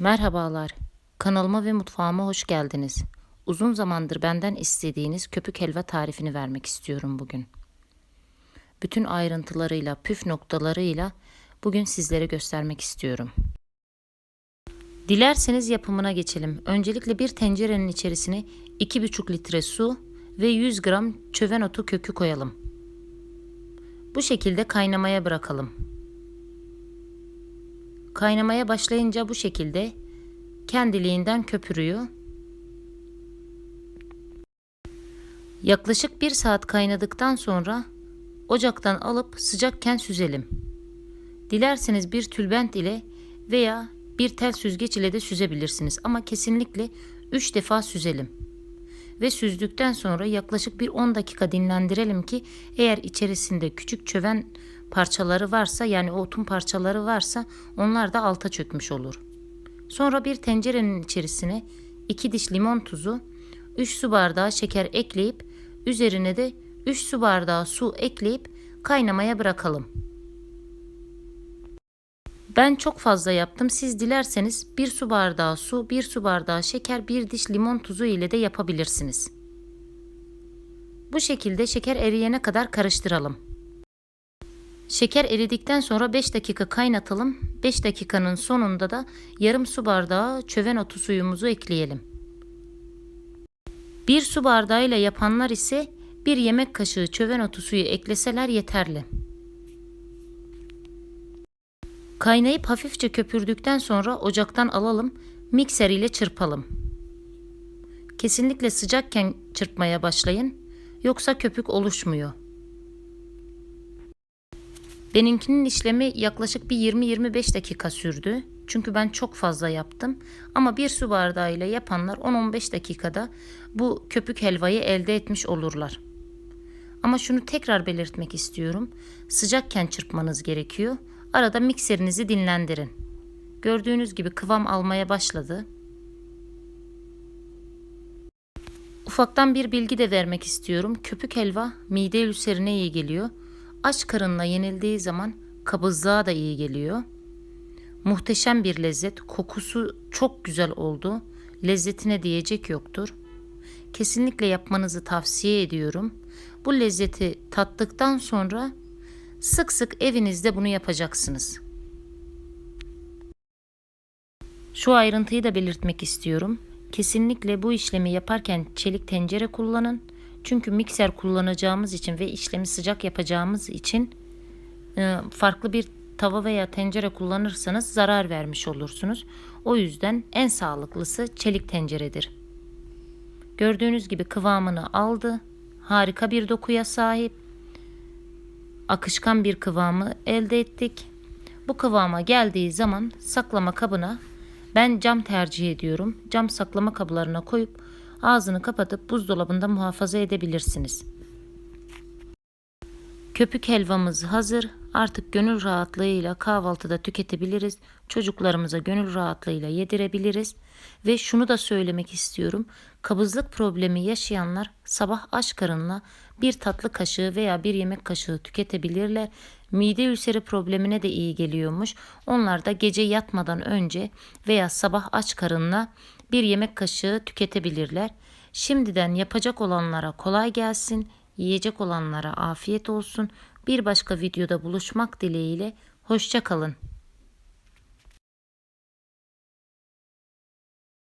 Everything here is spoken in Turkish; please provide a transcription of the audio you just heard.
Merhabalar. Kanalıma ve mutfağıma hoş geldiniz. Uzun zamandır benden istediğiniz köpük helva tarifini vermek istiyorum bugün. Bütün ayrıntılarıyla, püf noktalarıyla bugün sizlere göstermek istiyorum. Dilerseniz yapımına geçelim. Öncelikle bir tencerenin içerisine 2,5 litre su ve 100 gram çöven otu kökü koyalım. Bu şekilde kaynamaya bırakalım. Kaynamaya başlayınca bu şekilde kendiliğinden köpürüyor. Yaklaşık bir saat kaynadıktan sonra ocaktan alıp sıcakken süzelim. Dilerseniz bir tülbent ile veya bir tel süzgeç ile de süzebilirsiniz ama kesinlikle 3 defa süzelim. Ve süzdükten sonra yaklaşık bir 10 dakika dinlendirelim ki eğer içerisinde küçük çöven parçaları varsa yani otun parçaları varsa onlar da alta çökmüş olur. Sonra bir tencerenin içerisine 2 diş limon tuzu, 3 su bardağı şeker ekleyip üzerine de 3 su bardağı su ekleyip kaynamaya bırakalım. Ben çok fazla yaptım. Siz dilerseniz 1 su bardağı su, 1 su bardağı şeker, 1 diş limon tuzu ile de yapabilirsiniz. Bu şekilde şeker eriyene kadar karıştıralım. Şeker eridikten sonra 5 dakika kaynatalım. 5 dakikanın sonunda da yarım su bardağı çöven otu suyumuzu ekleyelim. 1 su bardağıyla yapanlar ise 1 yemek kaşığı çöven otu suyu ekleseler yeterli. Kaynayıp hafifçe köpürdükten sonra ocaktan alalım, mikser ile çırpalım. Kesinlikle sıcakken çırpmaya başlayın, yoksa köpük oluşmuyor. Benimkinin işlemi yaklaşık bir 20-25 dakika sürdü. Çünkü ben çok fazla yaptım. Ama bir su bardağı ile yapanlar 10-15 dakikada bu köpük helvayı elde etmiş olurlar. Ama şunu tekrar belirtmek istiyorum. Sıcakken çırpmanız gerekiyor. Arada mikserinizi dinlendirin. Gördüğünüz gibi kıvam almaya başladı. Ufaktan bir bilgi de vermek istiyorum. Köpük helva mide ülserine iyi geliyor. Aç karınla yenildiği zaman kabızlığa da iyi geliyor. Muhteşem bir lezzet. Kokusu çok güzel oldu. Lezzetine diyecek yoktur. Kesinlikle yapmanızı tavsiye ediyorum. Bu lezzeti tattıktan sonra sık sık evinizde bunu yapacaksınız. Şu ayrıntıyı da belirtmek istiyorum. Kesinlikle bu işlemi yaparken çelik tencere kullanın. Çünkü mikser kullanacağımız için ve işlemi sıcak yapacağımız için e, farklı bir tava veya tencere kullanırsanız zarar vermiş olursunuz. O yüzden en sağlıklısı çelik tenceredir. Gördüğünüz gibi kıvamını aldı. Harika bir dokuya sahip. Akışkan bir kıvamı elde ettik. Bu kıvama geldiği zaman saklama kabına ben cam tercih ediyorum. Cam saklama kablarına koyup ağzını kapatıp buzdolabında muhafaza edebilirsiniz. Köpük helvamız hazır. Artık gönül rahatlığıyla kahvaltıda tüketebiliriz. Çocuklarımıza gönül rahatlığıyla yedirebiliriz. Ve şunu da söylemek istiyorum. Kabızlık problemi yaşayanlar sabah aç karınla bir tatlı kaşığı veya bir yemek kaşığı tüketebilirler. Mide ülseri problemine de iyi geliyormuş. Onlar da gece yatmadan önce veya sabah aç karınla bir yemek kaşığı tüketebilirler. Şimdiden yapacak olanlara kolay gelsin, yiyecek olanlara afiyet olsun. Bir başka videoda buluşmak dileğiyle hoşça kalın.